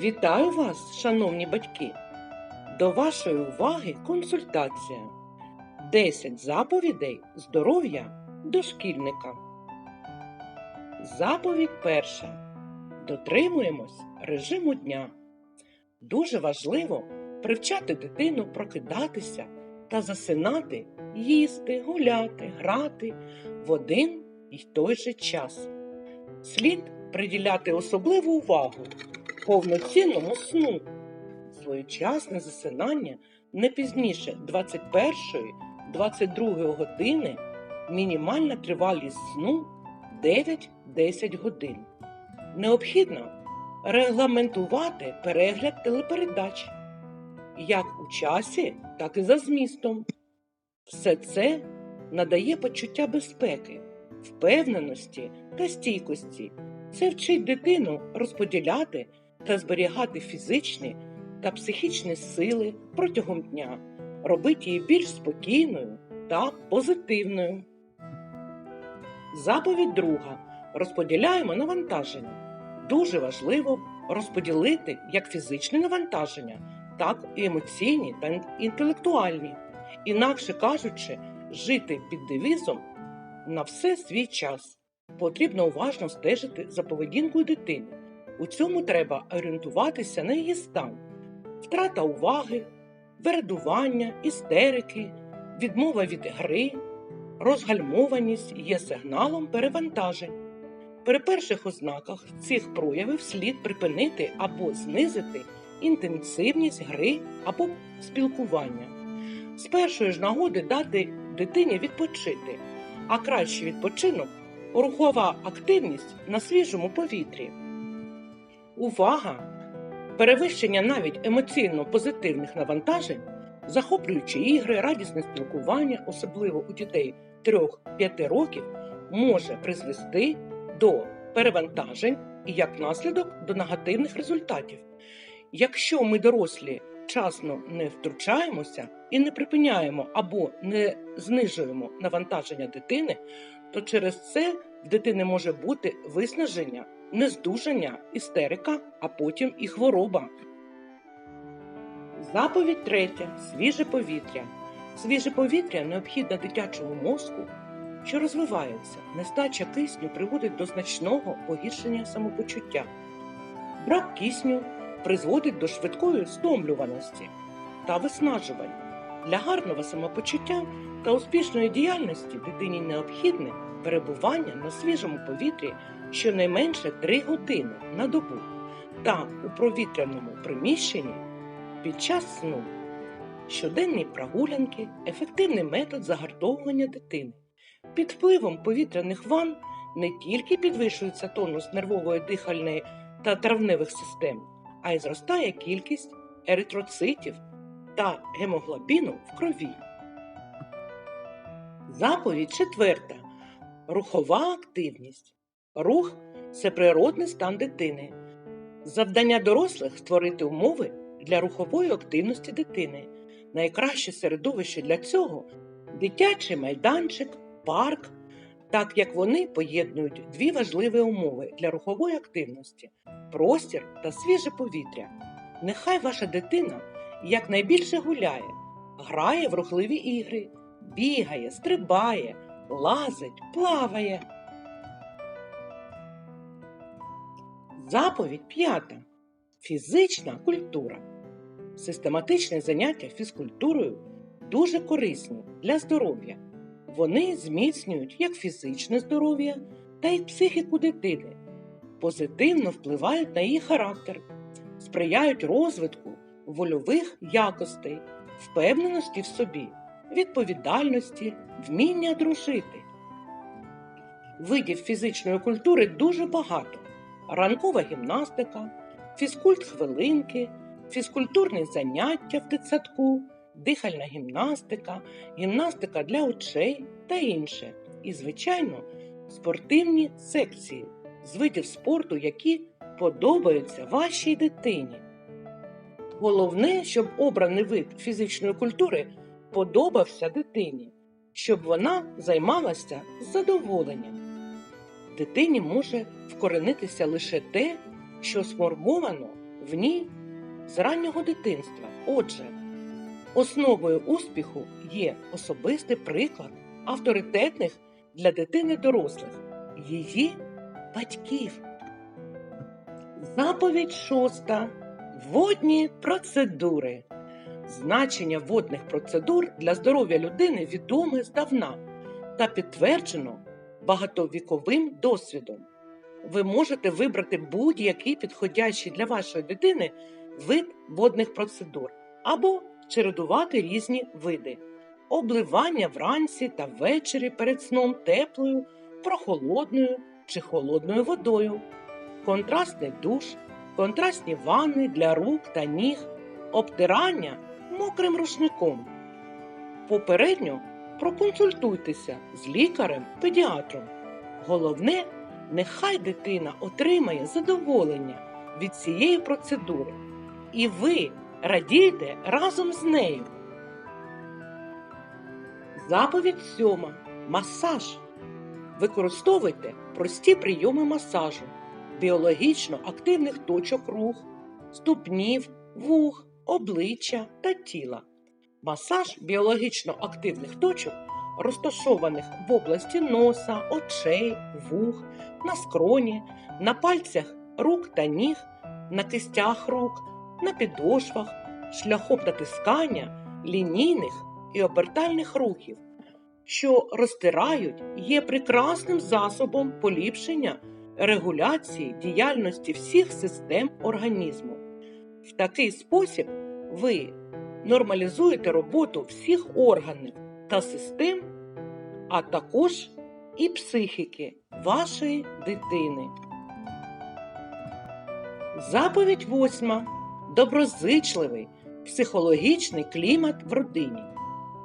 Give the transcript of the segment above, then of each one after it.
Вітаю вас, шановні батьки! До вашої уваги консультація. 10 заповідей здоров'я дошкільника. Заповідь перша. Дотримуємось режиму дня. Дуже важливо привчати дитину прокидатися та засинати, їсти, гуляти, грати в один і той же час. Слід приділяти особливу увагу повноцінному сну. Своєчасне засинання не пізніше 21-22 години, мінімальна тривалість сну 9-10 годин. Необхідно регламентувати перегляд телепередач як у часі, так і за змістом. Все це надає почуття безпеки, впевненості та стійкості. Це вчить дитину розподіляти та зберігати фізичні та психічні сили протягом дня, робить її більш спокійною та позитивною. Заповідь друга. Розподіляємо навантаження. Дуже важливо розподілити як фізичне навантаження, так і емоційні та інтелектуальні. Інакше кажучи, жити під девізом на все свій час. Потрібно уважно стежити за поведінкою дитини. У цьому треба орієнтуватися на її стан, втрата уваги, вередування, істерики, відмова від гри, розгальмованість є сигналом перевантажень. При перших ознаках цих проявів слід припинити або знизити інтенсивність гри або спілкування. З першої ж нагоди дати дитині відпочити, а кращий відпочинок рухова активність на свіжому повітрі. Увага! Перевищення навіть емоційно позитивних навантажень, захоплюючі ігри, радісне спілкування, особливо у дітей 3-5 років, може призвести до перевантажень і як наслідок до негативних результатів. Якщо ми дорослі вчасно не втручаємося і не припиняємо або не знижуємо навантаження дитини, то через це в дитини може бути виснаження, нездужання, істерика, а потім і хвороба. Заповідь третя. Свіже повітря. Свіже повітря необхідне дитячому мозку, що розвивається. Нестача кисню приводить до значного погіршення самопочуття. Брак кисню призводить до швидкої стомлюваності та виснажувань. Для гарного самопочуття та успішної діяльності дитині необхідне перебування на свіжому повітрі щонайменше 3 години на добу та у провітряному приміщенні під час сну. Щоденні прогулянки ефективний метод загартовування дитини. Під впливом повітряних ванн не тільки підвищується тонус нервової дихальної та травневих систем, а й зростає кількість еритроцитів та гемоглобіну в крові. Заповідь четверта. Рухова активність. Рух це природний стан дитини. Завдання дорослих створити умови для рухової активності дитини. Найкраще середовище для цього дитячий майданчик, парк, так як вони поєднують дві важливі умови для рухової активності простір та свіже повітря. Нехай ваша дитина якнайбільше гуляє, грає в рухливі ігри, бігає, стрибає, лазить, плаває. Заповідь п'ята. Фізична культура. Систематичне заняття фізкультурою дуже корисні для здоров'я. Вони зміцнюють як фізичне здоров'я, та й психіку дитини, позитивно впливають на її характер, сприяють розвитку вольових якостей, впевненості в собі, відповідальності, вміння дружити. Видів фізичної культури дуже багато: ранкова гімнастика, фізкульт хвилинки, фізкультурні заняття в дитсадку, дихальна гімнастика, гімнастика для очей та інше. І, звичайно, спортивні секції з видів спорту, які подобаються вашій дитині. Головне, щоб обраний вид фізичної культури подобався дитині, щоб вона займалася задоволенням. Дитині може вкоренитися лише те, що сформовано в ній з раннього дитинства. Отже, основою успіху є особистий приклад авторитетних для дитини дорослих, її батьків. Заповідь шоста. Водні процедури. Значення водних процедур для здоров'я людини відоме здавна та підтверджено багатовіковим досвідом. Ви можете вибрати будь-який підходящий для вашої дитини вид водних процедур або чередувати різні види. Обливання вранці та ввечері перед сном теплою, прохолодною чи холодною водою, контрастний душ, контрастні ванни для рук та ніг, обтирання мокрим рушником. Попередньо проконсультуйтеся з лікарем-педіатром. Головне, нехай дитина отримає задоволення від цієї процедури, і ви радійте разом з нею. Заповідь сьома. Масаж. Використовуйте прості прийоми масажу, біологічно активних точок рух, ступнів, вух, обличчя та тіла. Масаж біологічно активних точок, розташованих в області носа, очей, вух, на скроні, на пальцях рук та ніг, на кистях рук, на підошвах, шляхом натискання лінійних і обертальних рухів, що розтирають, є прекрасним засобом поліпшення регуляції діяльності всіх систем організму. В такий спосіб ви нормалізуєте роботу всіх органів та систем, а також і психіки вашої дитини. Заповідь восьма. Доброзичливий психологічний клімат в родині.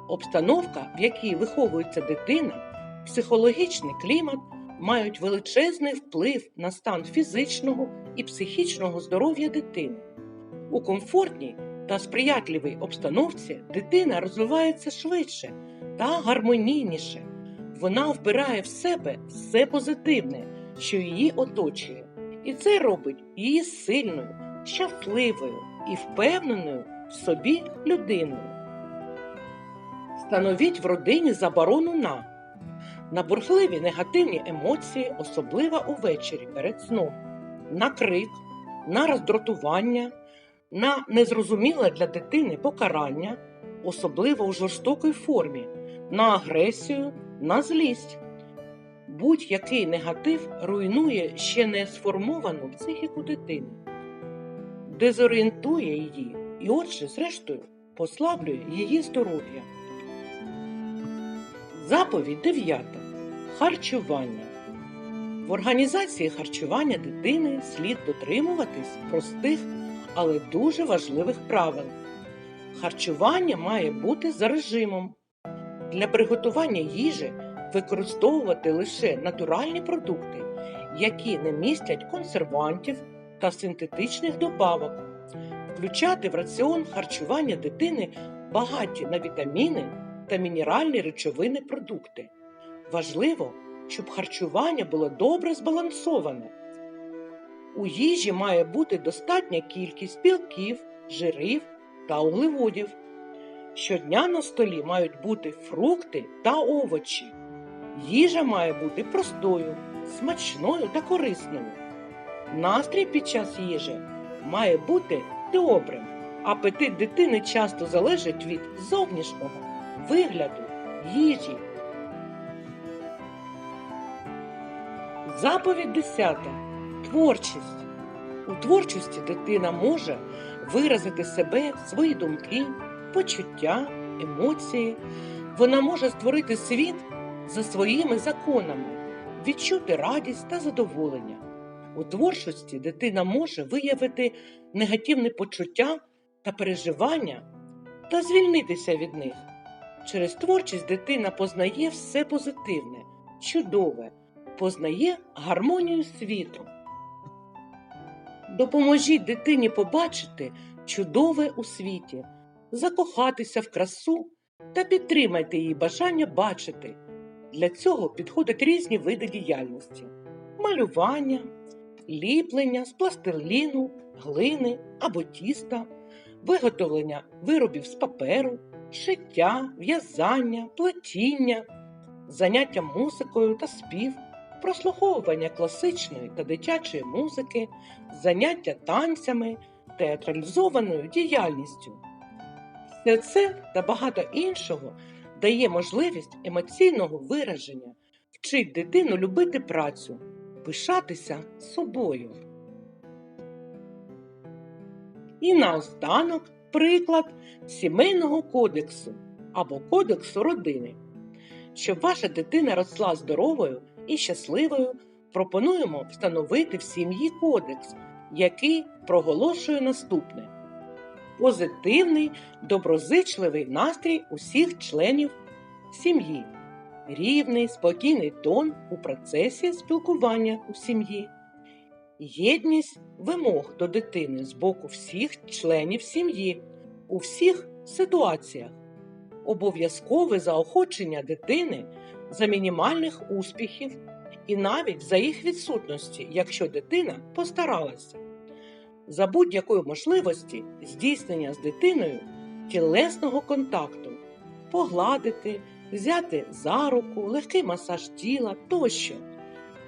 Обстановка, в якій виховується дитина, психологічний клімат мають величезний вплив на стан фізичного і психічного здоров'я дитини. У комфортній та сприятливій обстановці дитина розвивається швидше та гармонійніше. Вона вбирає в себе все позитивне, що її оточує, і це робить її сильною, щасливою і впевненою в собі людиною. Становіть в родині заборону на на бурхливі негативні емоції, особливо увечері перед сном, на крик, на роздратування, на незрозуміле для дитини покарання, особливо у жорстокій формі, на агресію, на злість. Будь-який негатив руйнує ще не сформовану психіку дитини, дезорієнтує її і, отже, зрештою, послаблює її здоров'я. Заповідь 9. Харчування. В організації харчування дитини слід дотримуватись простих, але дуже важливих правил. Харчування має бути за режимом. Для приготування їжі використовувати лише натуральні продукти, які не містять консервантів та синтетичних добавок, включати в раціон харчування дитини багаті на вітаміни та мінеральні речовини продукти. Важливо, щоб харчування було добре збалансоване. У їжі має бути достатня кількість білків, жирів та углеводів. Щодня на столі мають бути фрукти та овочі. Їжа має бути простою, смачною та корисною. Настрій під час їжі має бути добрим. Апетит дитини часто залежить від зовнішнього вигляду їжі. Заповідь 10. Творчість. У творчості дитина може виразити себе, свої думки, почуття, емоції. Вона може створити світ за своїми законами, відчути радість та задоволення. У творчості дитина може виявити негативні почуття та переживання та звільнитися від них. Через творчість дитина познає все позитивне, чудове, познає гармонію світу. Допоможіть дитині побачити чудове у світі, закохатися в красу та підтримайте її бажання бачити. Для цього підходять різні види діяльності: малювання, ліплення з пластиліну, глини або тіста, виготовлення виробів з паперу, шиття, в'язання, плетіння, заняття музикою та спів, прослуховування класичної та дитячої музики, заняття танцями, театралізованою діяльністю. Все це та багато іншого дає можливість емоційного вираження, вчить дитину любити працю, пишатися собою. І наостанок приклад сімейного кодексу або кодексу родини. Щоб ваша дитина росла здоровою і щасливою, пропонуємо встановити в сім'ї кодекс, який проголошує наступне: позитивний, доброзичливий настрій усіх членів сім'ї, рівний, спокійний тон у процесі спілкування у сім'ї, єдність вимог до дитини з боку всіх членів сім'ї у всіх ситуаціях, обов'язкове заохочення дитини за мінімальних успіхів і навіть за їх відсутності, якщо дитина постаралася. За будь-якої можливості здійснення з дитиною тілесного контакту, погладити, взяти за руку, легкий масаж тіла тощо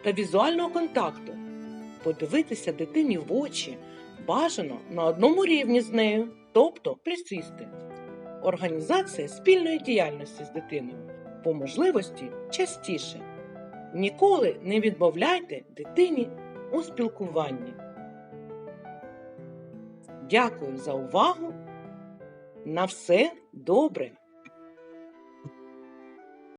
та візуального контакту, подивитися дитині в очі, бажано на одному рівні з нею, тобто присісти. Організація спільної діяльності з дитиною по можливості частіше. Ніколи не відмовляйте дитині у спілкуванні. Дякую за увагу. На все добре!